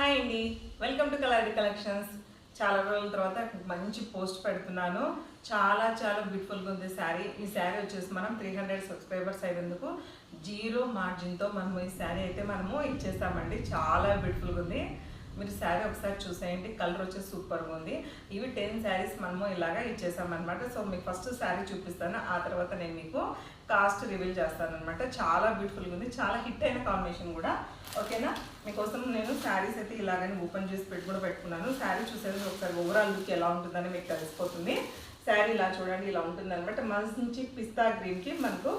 Hi అండి. Welcome to colour collections చాలా రోజుల తర్వాత మంచి పోస్ట్ పెడుతున్నాను. చాలా చాలా బ్యూటిఫుల్గా ఉంది శారీ. ఈ శారీ వచ్చేసి మనం త్రీ హండ్రెడ్ సబ్స్క్రైబర్స్ అయినందుకు జీరో మార్జిన్తో మనము ఈ శారీ అయితే మనము ఇచ్చేస్తామండి చాలా బ్యూటిఫుల్గా ఉంది. మీరు శారీ ఒకసారి చూసేయండి కలర్ వచ్చేసి సూపర్గా ఉంది. ఇవి టెన్ శారీస్ మనము ఇలాగా ఇచ్చేసామన్నమాట. సో మీకు ఫస్ట్ శారీ చూపిస్తాను ఆ తర్వాత నేను మీకు కాస్ట్ రివీల్ చేస్తాను అనమాట చాలా బ్యూటిఫుల్గా ఉంది చాలా హిట్ అయిన కాంబినేషన్ కూడా. ఓకేనా? మీకోసం నేను శారీస్ అయితే ఇలాగని ఓపెన్ చేసి పెట్టి కూడా పెట్టుకున్నాను. శారీ చూసేది ఒకసారి ఓవరాల్ లుక్ ఎలా ఉంటుందని మీకు తెలిసిపోతుంది. శారీ ఇలా చూడండి ఇలా ఉంటుంది అనమాట మంచి పిస్తా గ్రీన్కి మనకు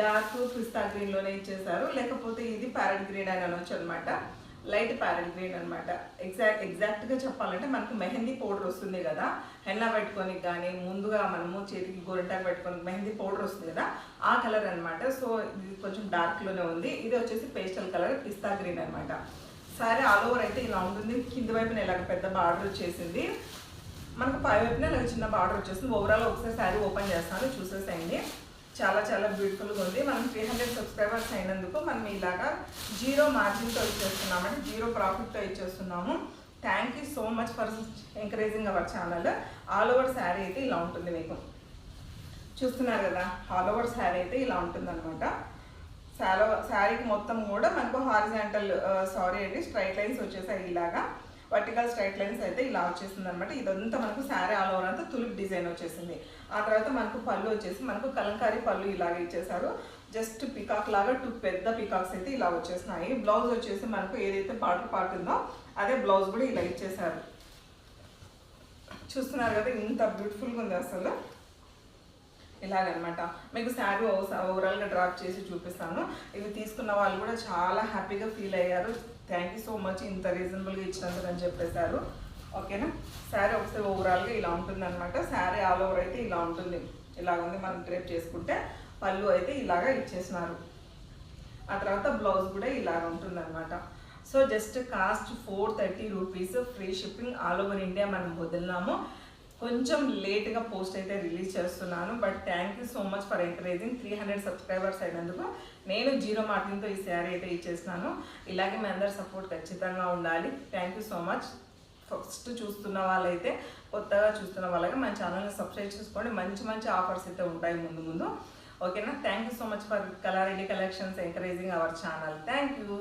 డార్క్ పిస్తా గ్రీన్లోనే ఇచ్చేసారు లేకపోతే ఇది ప్యారెట్ గ్రీన్ అని అనొచ్చు అనమాట లైట్ ప్యారెట్ గ్రీన్ అనమాట ఎగ్జాక్ట్ ఎగ్జాక్ట్గా చెప్పాలంటే మనకు మెహందీ పౌడర్ వస్తుంది కదా. హెన్నా పెట్టుకొని కానీ ముందుగా మనము చేతికి గోరింటాకు పెట్టుకొని మెహందీ పౌడర్ వస్తుంది కదా ఆ కలర్ అనమాట సో ఇది కొంచెం డార్క్లోనే ఉంది. ఇది వచ్చేసి పేస్టల్ కలర్ పిస్తా గ్రీన్ అనమాట సారీ ఆల్ ఓవర్ అయితే ఇలా ఉంటుంది. కింది వైపున ఇలాగ పెద్ద బార్డర్ వచ్చేసింది. మనకు పై వైపున ఇలా చిన్న బార్డర్ వచ్చేసింది. ఓవరాల్ ఒకసారి శారీ ఓపెన్ చేస్తాను. చూసేసేయండి. చాలా చాలా బ్యూటిఫుల్గా ఉంది. మనం త్రీ హండ్రెడ్ సబ్స్క్రైబర్స్ అయినందుకు మనం ఇలాగా జీరో మార్జిన్తో ఇచ్చేస్తున్నామంటే జీరో ప్రాఫిట్తో ఇచ్చేస్తున్నాము. Thank you so much for encouraging our channel all over sari అయితే ఇలా ఉంటుంది మీకు. చూస్తున్నారు కదా? ఆల్ ఓవర్ శారీ అయితే ఇలా ఉంటుంది అనమాట శాలో శారీకి మొత్తం కూడా మనకు హారిజాంటల్ సారీ uh, అండి స్ట్రైట్ లైన్స్ వచ్చేసాయి ఇలాగా. వర్టికల్ స్ట్రైట్ లైన్స్ అయితే ఇలా వచ్చేసింది అనమాట ఇదంతా మనకు శారీ ఆల్ ఓవర్ అంతా తులిప్ డిజైన్ వచ్చేసింది. ఆ తర్వాత మనకు పళ్ళు వచ్చేసి మనకు కలంకారీ పళ్ళు ఇలాగే ఇచ్చేసారు జస్ట్ పికాక్ లాగా టూ పెద్ద పికాక్స్ అయితే ఇలా వచ్చేసినాయి. బ్లౌజ్ వచ్చేసి మనకు ఏదైతే బార్డర్ పార్ట్ ఉందో అదే బ్లౌజ్ కూడా ఇలా ఇచ్చేసారు చూస్తున్నారు కదా ఇంత బ్యూటిఫుల్గా ఉంది అసలు. ఇలాగనమాట. మీకు శారీ ఓవరాల్గా డ్రాప్ చేసి చూపిస్తాను. ఇవి తీసుకున్న వాళ్ళు కూడా చాలా హ్యాపీగా ఫీల్ అయ్యారు. థ్యాంక్ యూ సో మచ్ ఇంత రీజనబుల్గా ఇచ్చినందుకు అని చెప్పేశారు. ఓకేనా శారీ ఒకసారి ఓవరాల్గా ఇలా ఉంటుంది అనమాట శారీ ఆల్ ఓవర్ అయితే ఇలా ఉంటుంది. ఇలా ఉంది మనం డ్రేప్ చేసుకుంటే పళ్ళు అయితే ఇలాగా ఇచ్చేసినారు. ఆ తర్వాత బ్లౌజ్ కూడా ఇలాగ ఉంటుంది అనమాట so just cost four thirty rupees free shipping all over India మనం వదిలినాము. కొంచెం లేట్గా పోస్ట్ అయితే రిలీజ్ చేస్తున్నాను but thank you so much for encouraging three hundred subscribers అయినందుకు. నేను జీరో మార్కింగ్తో ఈ శారీ అయితే ఇచ్చేసినాను ఇలాగే మీ అందరి సపోర్ట్ ఖచ్చితంగా ఉండాలి. Thank you so much. First చూస్తున్న వాళ్ళైతే కొత్తగా చూస్తున్న వాళ్ళకి మన ఛానల్ని సబ్స్క్రైబ్ చేసుకోండి. మంచి మంచి ఆఫర్స్ అయితే ఉంటాయి ముందు ముందు. ఓకేనా? Thank you so much for Kalareddy collections encouraging our channel. Thank you.